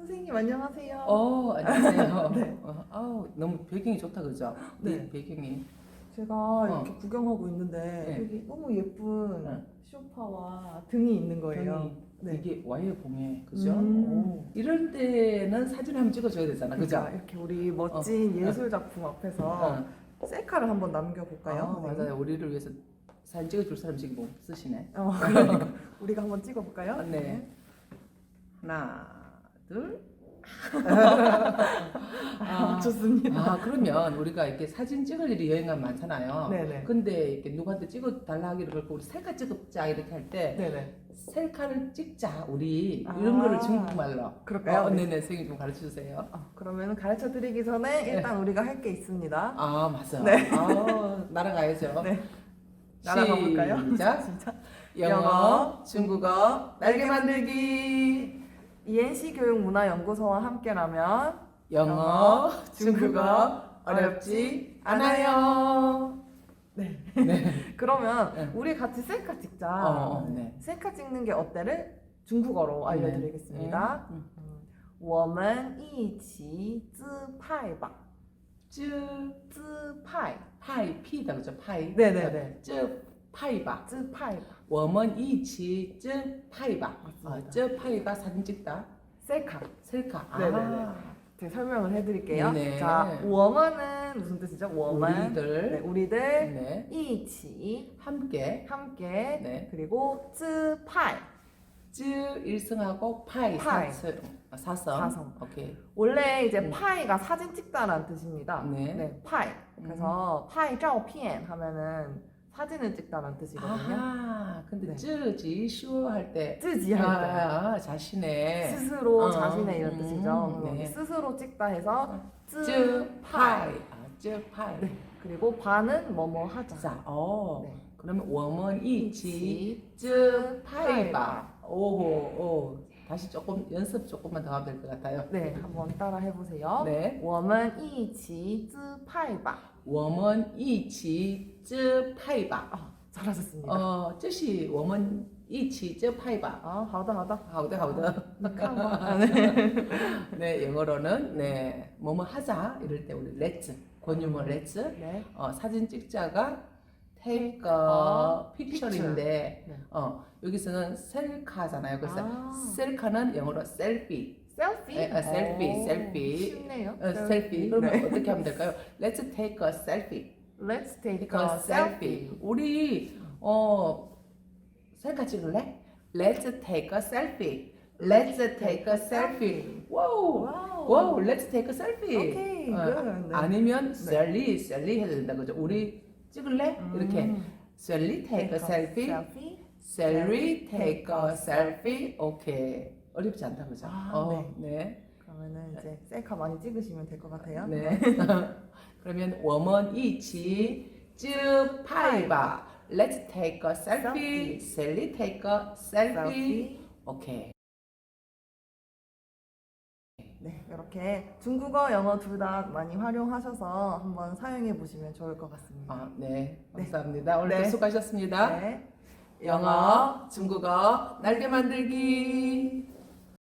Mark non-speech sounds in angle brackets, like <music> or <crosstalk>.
선생님 안녕하세요. 어, 안녕하세요. <laughs> 네. 어, 아우, 너무 배경이 좋다, 그죠? 네. 이 배경이. 제가 이렇게 구경하고 있는데 어. 네. 여기 너무 예쁜 네. 소파와 등이 있는 거예요. 등이 네. 이게 와이어 봉에, 그죠? 음. 오. 이럴 때는 사진 한번 찍어줘야 되잖아, 그죠? 그러니까 이렇게 우리 멋진 어. 예술 작품 앞에서 어. 셀카를 한번 남겨볼까요? 아, 선생님? 맞아요. 우리를 위해서 사진 찍어줄 사람 지금 뭐 없으시네. 어, <laughs> 그러니까 우리가 한번 찍어볼까요? 아, 네. 하나, 둘. <laughs> 아, 좋습니다. 아, 그러면 우리가 이렇게 사진 찍을 일이 여행 가면 많잖아요. 네네. 근데 이렇게 누구한테 찍어달라 하기를 그렇고 우리 셀카 찍자 이렇게 할 때 네네. 셀카를 찍자 우리 아. 이런 거를 중국말로 그럴까요? 어, 네. 네네 선생님 좀 가르쳐 주세요. 어, 그러면 가르쳐 드리기 전에 일단 우리가 할 게 있습니다. 아 맞아. 네. 아 날아가야죠. <laughs> 네. 날아가 볼까요? 시작. <laughs> 진짜. 영어, 영어, 중국어, 날개 만들기. ENC 교육문화연구소와 함께라면 영어, 중국어 중국어, 어렵지 않아요. 네. 네. 그러면 네. 우리 같이 셀카 찍자. 어, 어, 네. 셀카 찍는 게 어때를 중국어로 알려드리겠습니다. 음. 我们一起自拍吧. 쯔 自拍. 파이 피다 그죠 파이. 네네네. 쯔 파이바. 쯔 파이바. 워먼 이치 쯔 파이바. 어, 맞습니다. 아, 쯔 파이바 사진 찍다. 셀카. 셀카. 아. 네네네. 아, 제가 설명을 해드릴게요. 네. 자, 워먼은 무슨 뜻이죠? 워먼. 우리들. 네, 우리들 네. 이치 함께. 함께 네. 그리고 쯔 파이 쯔 일승하고 파이, 파이. 사승. 아, 사성. 사성. 오케이. 원래 이제 음. 파이가 사진 찍다라는 뜻입니다. 네. 네, 파이. 그래서 음. 파이 照片 하면은 사진을 찍다라는 뜻이거든요. 아, 근데 네. 쯔지 쇼 할 때. 쯔지 할 때. 아, 자신의 스스로 어, 자신의 이런 음, 뜻이죠. 네. 스스로 찍다 해서 쯔 쯔 파이. 파이. 아, 쯔 파이. 네. 그리고 반은 뭐뭐 하자. 자, 어. 네. 그러면 我们一起 이치 这파이바 오, 오. 다시 조금 연습 조금만 더 하면 될 것 같아요. 네, 한번 따라 해보세요. 네. 我们一起自拍吧.我们一起这派吧. 아, 잘하셨습니다. 어, 这是我们一起这派吧. 아, 好的好的. 어, 好的好的. 아, <laughs> 네. 네, 영어로는 네, 뭐뭐 하자 이럴 때 우리 let's 권유모 let's 네. 어, 사진 찍자가 take a 어, picture인데 네. 어, 여기서는 셀카잖아요. 그래서 아. 셀카는 영어로 셀피. 셀피? 네, 아, 셀피, 오, 셀피. 쉽네요. 어, 셀피. 그러면 네. 어떻게 하면 될까요? Let's take a selfie. Let's take take a a selfie. selfie. 우리 어 셀카 찍을래? Let's take a selfie. Let's take a selfie. 와우. 와우. Let's take a selfie. 오케이, 어, good. 네. 아니면 셀리, 셀리 해야 된다 그죠? 우리 찍을래? 이렇게 음. 셀리 take a 셀리 take a 오케이. 어렵지 않다 그죠? 아, 어, 네. 네. 그러면은 이제 셀카 많이 찍으시면 될 것 같아요. 네. 네. <laughs> 그러면 워먼 이치 쯔 파이바. Let's take a selfie. 셀리 take a selfie. 오케이. 네, 이렇게 중국어, 영어 둘 다 많이 활용하셔서 한번 사용해 보시면 좋을 것 같습니다. 아, 네. 감사합니다. 오늘도 네. 수고하셨습니다. 네. 영어, 중국어, 날개 만들기.